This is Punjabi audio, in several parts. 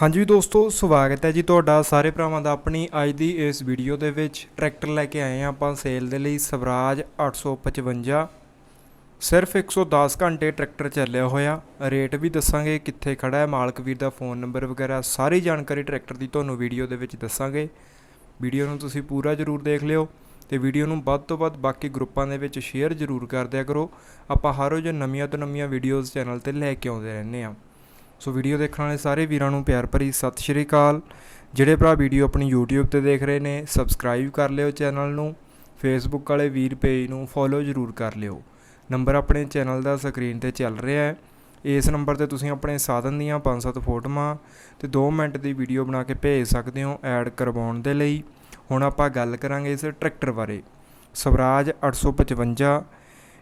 ਹਾਂਜੀ ਦੋਸਤੋ, ਸਵਾਗਤ ਹੈ ਜੀ ਤੁਹਾਡਾ ਸਾਰੇ ਭਰਾਵਾਂ ਦਾ ਆਪਣੀ ਅੱਜ ਦੀ ਇਸ ਵੀਡੀਓ ਦੇ ਵਿੱਚ। ਟਰੈਕਟਰ ਲੈ ਕੇ ਆਏ ਹਾਂ ਆਪਾਂ ਸੇਲ ਦੇ ਲਈ ਸਵਰਾਜ 855 ਸਿਰਫ 110 ਘੰਟੇ ਟਰੈਕਟਰ ਚੱਲਿਆ ਹੋਇਆ। ਰੇਟ ਵੀ ਦੱਸਾਂਗੇ, ਕਿੱਥੇ ਖੜਾ ਹੈ, ਮਾਲਕ ਵੀਰ ਦਾ ਫੋਨ ਨੰਬਰ ਵਗੈਰਾ, ਸਾਰੀ ਜਾਣਕਾਰੀ ਟਰੈਕਟਰ ਦੀ ਤੁਹਾਨੂੰ ਵੀਡੀਓ ਦੇ ਵਿੱਚ ਦੱਸਾਂਗੇ। ਵੀਡੀਓ ਨੂੰ ਤੁਸੀਂ ਪੂਰਾ ਜ਼ਰੂਰ ਦੇਖ ਲਿਓ ਤੇ ਵੀਡੀਓ ਨੂੰ ਵੱਧ ਤੋਂ ਵੱਧ ਬਾਕੀ ਗਰੁੱਪਾਂ ਦੇ ਵਿੱਚ ਸ਼ੇਅਰ ਜ਼ਰੂਰ ਕਰ ਦਿਆ ਕਰੋ। ਆਪਾਂ ਹਰ ਰੋਜ਼ ਨਵੀਆਂ ਤੋਂ ਨਵੀਆਂ ਵੀਡੀਓਜ਼ ਚੈਨਲ ਤੇ ਲੈ ਕੇ ਆਉਂਦੇ ਰਹਿੰਦੇ ਹਾਂ। ਸੋ ਵੀਡੀਓ ਦੇਖਣ ਵਾਲੇ ਸਾਰੇ ਵੀਰਾਂ ਨੂੰ ਪਿਆਰ ਭਰੀ ਸਤਿ ਸ਼੍ਰੀ ਅਕਾਲ। ਜਿਹੜੇ ਭਰਾ ਵੀਡੀਓ ਆਪਣੀ YouTube ਤੇ ਦੇਖ ਰਹੇ ਨੇ ਸਬਸਕ੍ਰਾਈਬ ਕਰ ਲਿਓ ਚੈਨਲ ਨੂੰ। Facebook ਵਾਲੇ ਵੀਰ ਪੇਜ ਨੂੰ ਫੋਲੋ ਜ਼ਰੂਰ ਕਰ ਲਿਓ। ਨੰਬਰ ਆਪਣੇ ਚੈਨਲ ਦਾ ਸਕਰੀਨ ਤੇ ਚੱਲ ਰਿਹਾ ਹੈ। ਇਸ ਨੰਬਰ ਤੇ ਤੁਸੀਂ ਆਪਣੇ ਸਾਧਨ ਦੀਆਂ 5-7 ਫੋਟੋਆਂ ਤੇ 2 ਮਿੰਟ ਦੀ ਵੀਡੀਓ ਬਣਾ ਕੇ ਭੇਜ ਸਕਦੇ ਹੋ ਐਡ ਕਰਵਾਉਣ ਦੇ ਲਈ। ਹੁਣ ਆਪਾਂ ਗੱਲ ਕਰਾਂਗੇ ਇਸ ਟਰੈਕਟਰ ਬਾਰੇ। ਸਵਰਾਜ 855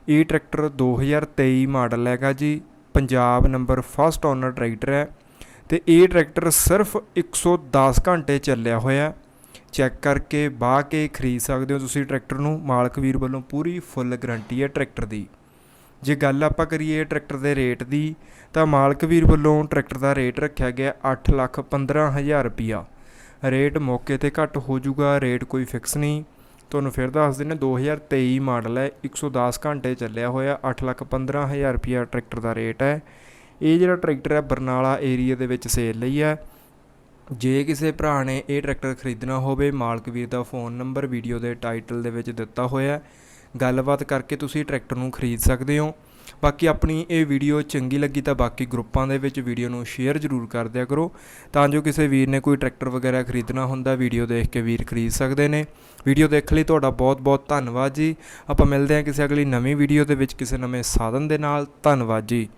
ਇਹ ਟਰੈਕਟਰ 2023 ਮਾਡਲ ਹੈਗਾ ਜੀ। Punjab number first owner tractor ਹੈ ਤੇ ਇਹ ਟਰੈਕਟਰ ਸਿਰਫ 110 ਘੰਟੇ ਚੱਲਿਆ ਹੋਇਆ ਚੈੱਕ ਕਰਕੇ ਬਾਹ ਕੇ ਖਰੀਦ ਸਕਦੇ ਹੋ ਤੁਸੀਂ ਟਰੈਕਟਰ ਨੂੰ। ਮਾਲਕ ਵੀਰ ਵੱਲੋਂ ਪੂਰੀ ਫੁੱਲ ਗਾਰੰਟੀ ਹੈ ਟਰੈਕਟਰ ਦੀ। ਜੇ ਗੱਲ ਆਪਾਂ ਕਰੀਏ ਟਰੈਕਟਰ ਦੇ ਰੇਟ ਦੀ, ਤਾਂ ਮਾਲਕ ਵੀਰ ਵੱਲੋਂ ਟਰੈਕਟਰ ਦਾ ਰੇਟ ਰੱਖਿਆ ਗਿਆ 8 ਲੱਖ 15000 ਰੁਪਿਆ ਰੇਟ ਮੌਕੇ ਤੇ ਘੱਟ ਹੋ ਜਾਊਗਾ ਰੇਟ ਕੋਈ ਫਿਕਸ ਨਹੀਂ। ਤੁਹਾਨੂੰ ਫਿਰ ਦੱਸ ਦਿੰਦੇ 2023 ਮਾਡਲ ਹੈ 110 ਘੰਟੇ ਚੱਲਿਆ ਹੋਇਆ 8 ਲੱਖ 15000 ਰੁਪਿਆ ਟਰੈਕਟਰ ਦਾ ਰੇਟ ਹੈ। ਇਹ ਜਿਹੜਾ ਟਰੈਕਟਰ ਹੈ, ਬਰਨਾਲਾ ਏਰੀਆ ਦੇ ਵਿੱਚ ਸੇਲ ਲਈ ਹੈ। ਜੇ ਕਿਸੇ ਭਰਾ ਨੇ ਇਹ ਟਰੈਕਟਰ ਖਰੀਦਣਾ ਹੋਵੇ, ਮਾਲਕ ਵੀਰ ਦਾ ਫੋਨ ਨੰਬਰ ਵੀਡੀਓ ਦੇ ਟਾਈਟਲ ਦੇ ਵਿੱਚ ਦਿੱਤਾ ਹੋਇਆ ਹੈ। ਗੱਲਬਾਤ ਕਰਕੇ ਤੁਸੀਂ ਟਰੈਕਟਰ ਨੂੰ ਖਰੀਦ ਸਕਦੇ ਹੋ। ਬਾਕੀ ਆਪਣੀ ਇਹ ਵੀਡੀਓ ਚੰਗੀ ਲੱਗੀ ਤਾਂ ਬਾਕੀ ਗਰੁੱਪਾਂ ਦੇ ਵਿੱਚ ਵੀਡੀਓ ਨੂੰ ਸ਼ੇਅਰ ਜ਼ਰੂਰ ਕਰ ਦਿਆ ਕਰੋ। ਤਾਂ ਜੋ ਕਿਸੇ ਵੀਰ ਨੇ ਕੋਈ ਟਰੈਕਟਰ ਵਗੈਰਾ ਖਰੀਦਣਾ ਹੁੰਦਾ, ਵੀਡੀਓ ਦੇਖ ਕੇ ਵੀਰ ਖਰੀਦ ਸਕਦੇ ਨੇ। ਵੀਡੀਓ ਦੇਖਣ ਲਈ ਤੁਹਾਡਾ ਬਹੁਤ ਬਹੁਤ ਧੰਨਵਾਦ ਜੀ। ਆਪਾਂ ਮਿਲਦੇ ਹਾਂ ਕਿਸੇ ਅਗਲੀ ਨਵੀਂ ਵੀਡੀਓ ਦੇ ਵਿੱਚ ਕਿਸੇ ਨਵੇਂ ਸਾਧਨ ਦੇ ਨਾਲ। ਧੰਨਵਾਦ ਜੀ।